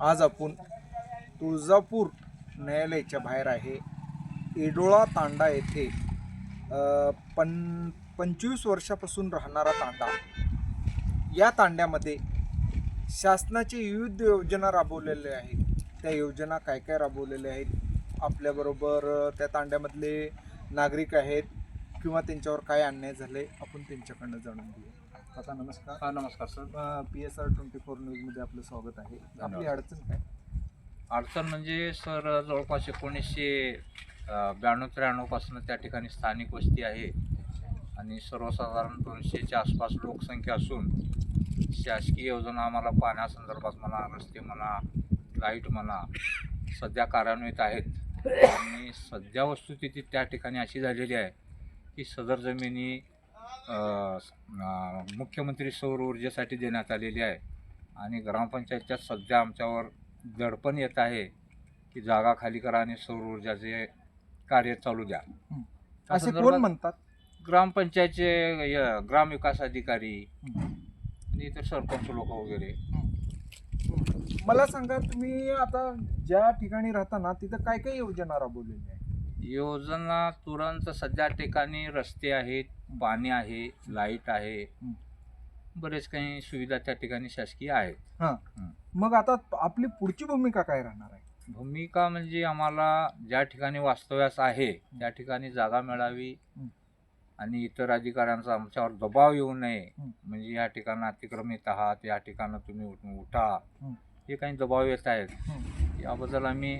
आज आपण तुळजापूर न्यायालयाच्या बाहेर आहे. एडोळा तांडा येथे पण पन पंचवीस वर्षापासून राहणारा तांडा. या तांड्यामध्ये शासनाचे विविध योजना राबवलेल्या आहेत. त्या योजना काय काय राबवलेल्या आहेत? आपल्याबरोबर त्या तांड्यामधले नागरिक आहेत किंवा त्यांच्यावर काय अन्याय झाले आपण त्यांच्याकडनं जाणून घेऊ. आता नमस्कार. हा नमस्कार sir. P S R twenty four न्यूजमध्ये आपलं स्वागत आहे. आपली. अडचण काय? अडचण म्हणजे सर जवळपास एकोणीसशे ब्याण्णव त्र्याण्णवपासून त्या ठिकाणी स्थानिक वस्ती आहे. आणि सर्वसाधारण दोनशेच्या आसपास लोकसंख्या असून शासकीय योजना आम्हाला पाण्यासंदर्भात म्हणा रस्ते म्हणा लाइट म्हणा सध्या कार्यान्वित आहेत. आणि सध्या वस्तुस्थिती त्या ठिकाणी अशी झालेली आहे की सदर जमिनी मुख्यमंत्री सौर ऊर्जेसाठी देण्यात आलेली आहे. आणि ग्रामपंचायतच्या सध्या आमच्यावर दडपण येत आहे की जागा खाली करा आणि सौर ऊर्जाचे कार्य चालू द्या. असे कोण म्हणतात? ग्रामपंचायतचे य- ग्रामविकास अधिकारी आणि इतर सरपंच लोक वगैरे. मला सांगा तुम्ही आता ज्या ठिकाणी राहता ना तिथं काय काय योजना राबवलेल्या आहे योजना तुरंत सध्या ठिकाणी रस्ते आहेत पाणी आहे लाइट आहे. बरेच काही सुविधा त्या ठिकाणी शासकीय आहेत मग आता आपली पुढची भूमिका काय राहणार आहे भूमिका म्हणजे आम्हाला ज्या ठिकाणी वास्तव्यास आहे त्या ठिकाणी जागा मिळावी हं. आणि इतर अधिकाऱ्यांचा आमच्यावर दबाव येऊ नये हं. म्हणजे या ठिकाणी अतिक्रमित आहात या ठिकाणी तुम्ही उठ- उठा हं. हे काही दबाव येत आहेत. याबद्दल आम्ही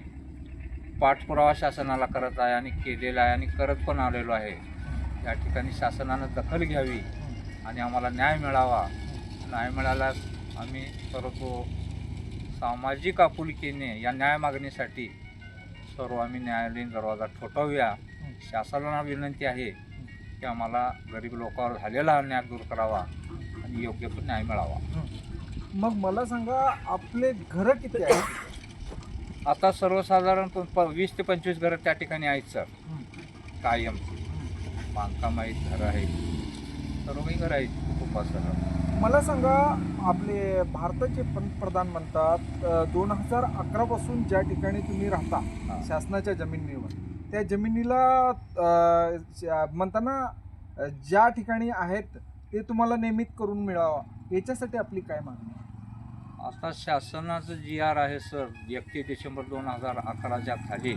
पाठपुरावा शासनाला करत आहे आणि केलेला आहे आणि करत पण आलेलो आहे या ठिकाणी शासनानं दखल घ्यावी आणि आम्हाला न्याय मिळावा. न्याय मिळाल्यास आम्ही सर्व सामाजिक आपुलकीने या न्याय मागणीसाठी सर्व आम्ही न्यायालयीन दरवाजा ठोठावूया. शासनाला विनंती आहे की आम्हाला गरीब लोकांवर झालेला अन्याय दूर करावा आणि योग्य तो न्याय मिळावा. मग मला सांगा आपले घर किती आहेत? आता सर्वसाधारण वीस ते पंचवीस घरं त्या ठिकाणी आहेत सर. कायम. बांधकाम आहेत घरं आहेत सर्व घरं आहेत कुटुंबासह. मला सांगा आपले भारताचे पंतप्रधान म्हणतात दोन हजार अकरा पासून ज्या ठिकाणी तुम्ही राहता. शासनाच्या जमिनीवर त्या जमिनीला म्हणताना ज्या ठिकाणी आहेत ते तुम्हाला नियमित करून मिळावा याच्यासाठी आपली काय मागणी आहे? आता शासनाचं जी आर आहे सर एकतीस डिसेंबर दोन हजार अकराच्या खाली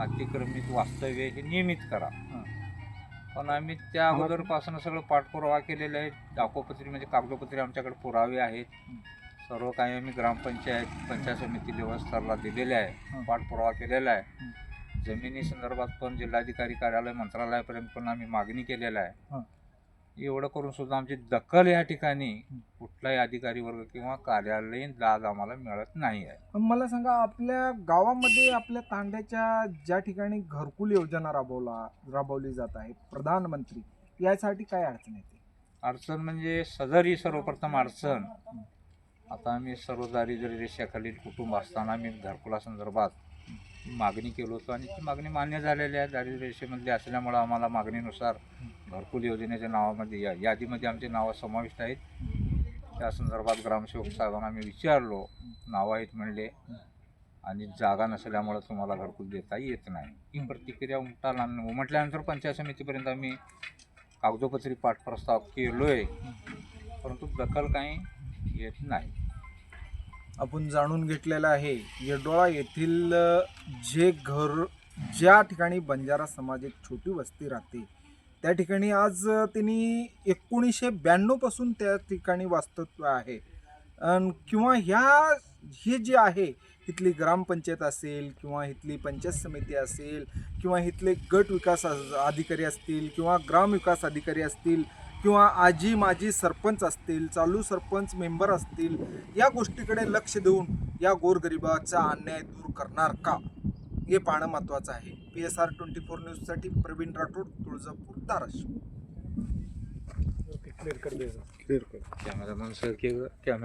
अतिक्रमित वास्तव्य हे नियमित करा. पण आम्ही त्या अगोदरपासून सगळं पाठपुरावा केलेला आहे. दाखोपत्री म्हणजे कागदोपत्री आमच्याकडे पुरावे आहेत. सर्व काही आम्ही ग्रामपंचायत पंचायत समिती व्यवस्थाला दिलेले आहे. पाठपुरावा केलेला आहे. जमिनी संदर्भात पण जिल्हाधिकारी कार्यालय मंत्रालयापर्यंत पण आम्ही मागणी केलेला. आहे. एवढं करून सुद्धा आमची दखल या ठिकाणी. कुठलाही अधिकारी वर्ग किंवा कार्यालयीन दाद आम्हाला मिळत नाही आहे पण मला सांगा आपल्या गावामध्ये आपल्या तांड्याच्या ज्या ठिकाणी घरकुल योजना राबवला राबवली जात आहे प्रधानमंत्री यासाठी काय अडचण येते अडचण म्हणजे सदर ही सर्वप्रथम अडचण आता आम्ही सर्व दारिद्र्य रेषेखालील कुटुंब असताना आम्ही घरकुलासंदर्भात मागणी केलो होतो आणि ती मागणी मान्य झालेली आहे. दारिद्र्य असल्यामुळं आम्हाला मागणीनुसार घरकुल योजनेच्या नावामध्ये या यादीमध्ये आमची नावं समाविष्ट आहेत. त्या संदर्भात ग्रामसेवक साहेबांना आम्ही विचारलो नावं आहेत म्हणले आणि जागा नसल्यामुळं तुम्हाला घरकुल देता येत नाही. ही प्रतिक्रिया उमटाला उमटल्यानंतर पंचायत समितीपर्यंत आम्ही कागदोपत्री पाठप्रस्ताव केलो आहे परंतु दखल काही येत नाही. आपण जाणून घेतलेलं आहे येडोळा येथील जे घर ज्या ठिकाणी बंजारा समाज एक छोटी वस्ती राहते त्या ठिकाणी आज अ, त्यांनी एकोणीसशे ब्याण्णवपासून त्या ठिकाणी वास्तव्य आहे. किंवा ह्या हे जे आहे इथली ग्रामपंचायत असेल किंवा इथली पंचायत समिती असेल किंवा इथले गट विकास अधिकारी असतील किंवा ग्राम विकास अधिकारी असतील किंवा आजी माजी सरपंच असतील चालू सरपंच मेंबर असतील या गोष्टीकडे लक्ष देऊन या गोरगरिबाचा अन्याय दूर करणार का? हे पाहणं महत्त्वाचं आहे. P S R twenty four न्यूजसाठी प्रवीण राठोड तुळजापूर धाराशिव. कॅमेरामन सर की कॅमेरा